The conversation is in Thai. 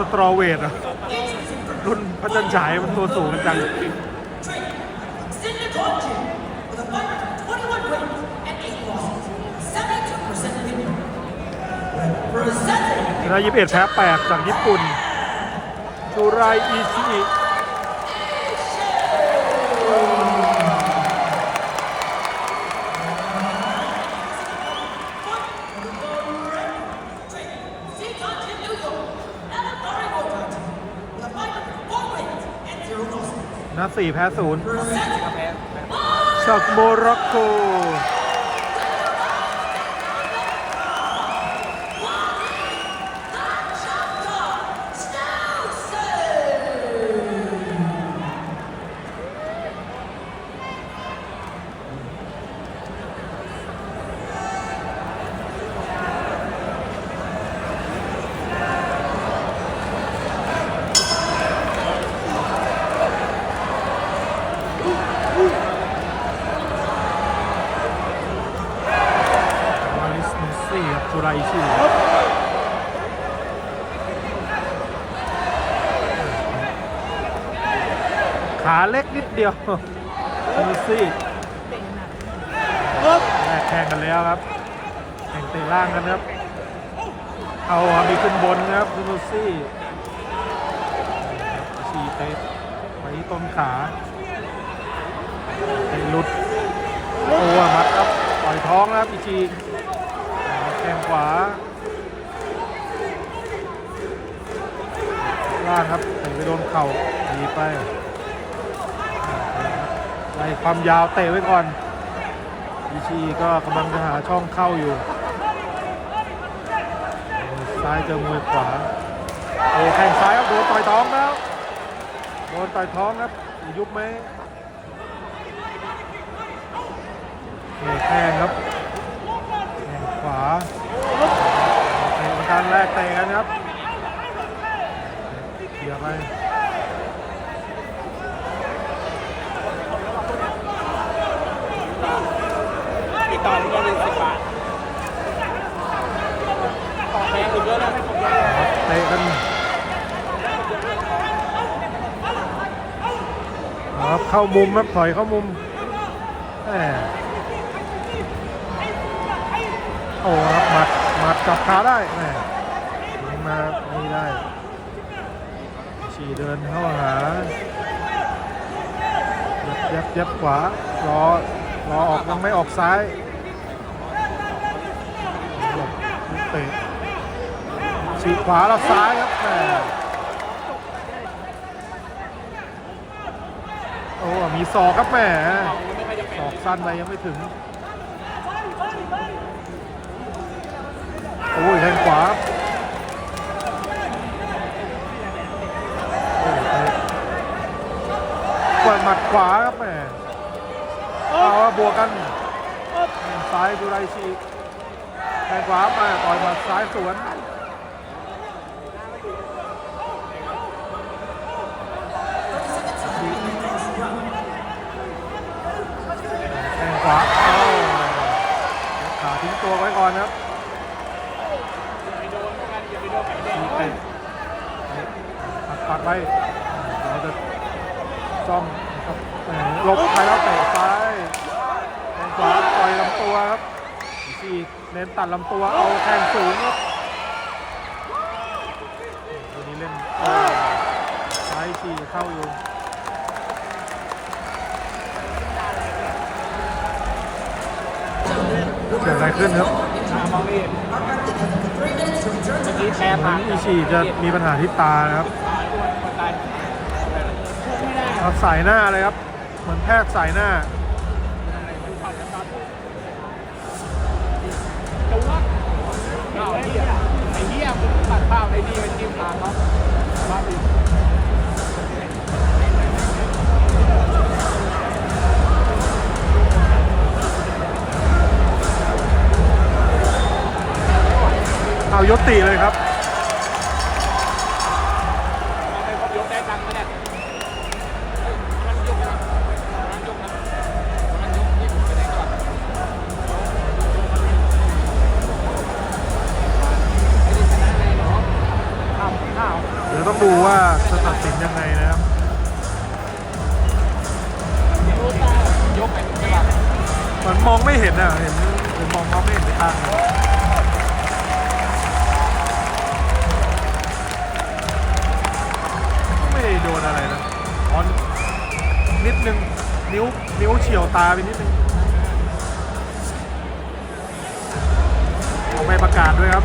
สตรอเวทอะรุ่นพระจันทร์ฉายมันตัวสูงกันจัง Cindy Caution with a 521 wins and 8 losses, 72% winning. Presenting ชนะ21แพ้8จากญี่ปุ่นจูไรอีชิอิ นะ4แพ้0 Presenting จากโมร็อกโก รับจูไรอีชิอิขาเล็กนิดเดียวเมสซี่แรกแข่งกันแล้วครับ แข่งเตะล่างกันครับ เอาอามีขึ้นบนนะครับซูโนซี่ฉีเตะไปที่ต้นขาเตะหลุดโอ้มัดครับ ปล่อยท้องนะครับอีจีแข้ งขวาล่างครับเตะไปโดนเข่าดีไปไล่ความยาวเตะไว้ก่อนอีชีก็กำลังจะหาช่องเข้าอยู่ ซ้ายเจอมวยขวาโอ้แข้งซ้ายครับโดนต่อยท้องแล้วโดนต่อยท้องครับยุบไหมแข้งครับแข้งขวาเตะประการแรกเตะกันครับเคลียร์ไปอีกต่อนึงก็เป็นสิบบาทต่อแพงอีกเยอะนะไม่ผมยาวเตะกันครับเข้ามุมครับถอยเข้ามุมแหมโอ้ครับหมัดหมัดจับขาได้แห มาไม่ได้ฉีเดินเข้าหายับยับยับขวารอรอออกยังไม่ออกซ้ายหลบเตะฉีขวาแล้วซ้ายครับแหมโอ้มีศอกครับแหมไม่ค่อยจะศอกสั้นไปยังไม่ถึงโอ้ยแทงขวาโอ้ยเตะกวาดหมัด ขวาครับแหมเอาว่าบวกกันแทงซ้ายดูไรฉีกแทงขวามาต่อยหมัดซ้ายสวนแข้งขวาเอาขาทิ้งตัวไว้ก่อนครับไปโดนกันอย่าไปโดนไปโดนเตะปัดปัดไว้เราจะจ้องนะครับแหลบไปแล้วเตะซ้ายแข้งขวาต่อยลำตัวครับทีเน้นตัดลำตัวเอาแข้งสูงครับตัวนี้เล่นซ้ายทีเข้าอยู่เกิดอะไรขึ้นครับมองนี่เมื่อกี้แพ้เหมืผ่าอนนอิชิจะมีปัญหาที่ตานะครับคนตายเอาสายหน้าเลยครับ เหมือนแพทย์สายหน้าจะวัดเอาไอ้เหี้ยไอ้เหี้ยมึงตัดภาพไอ้นี่ไปจิ้มตาเขาบ้าดิเอายศติเลยครับ ดูว่าจะตัดสินยังไงนะครับยกไปใช่ป่ะมันมองไม่เห็นอะ เห็นเห็นมองมองไม่เห็นไปทางไม่ได้โดนอะไรนะอ๋อนิดนึง นิ้ว นิ้วเฉียวตาไปนิดนึงเอาไม่ประกาศด้วยครับ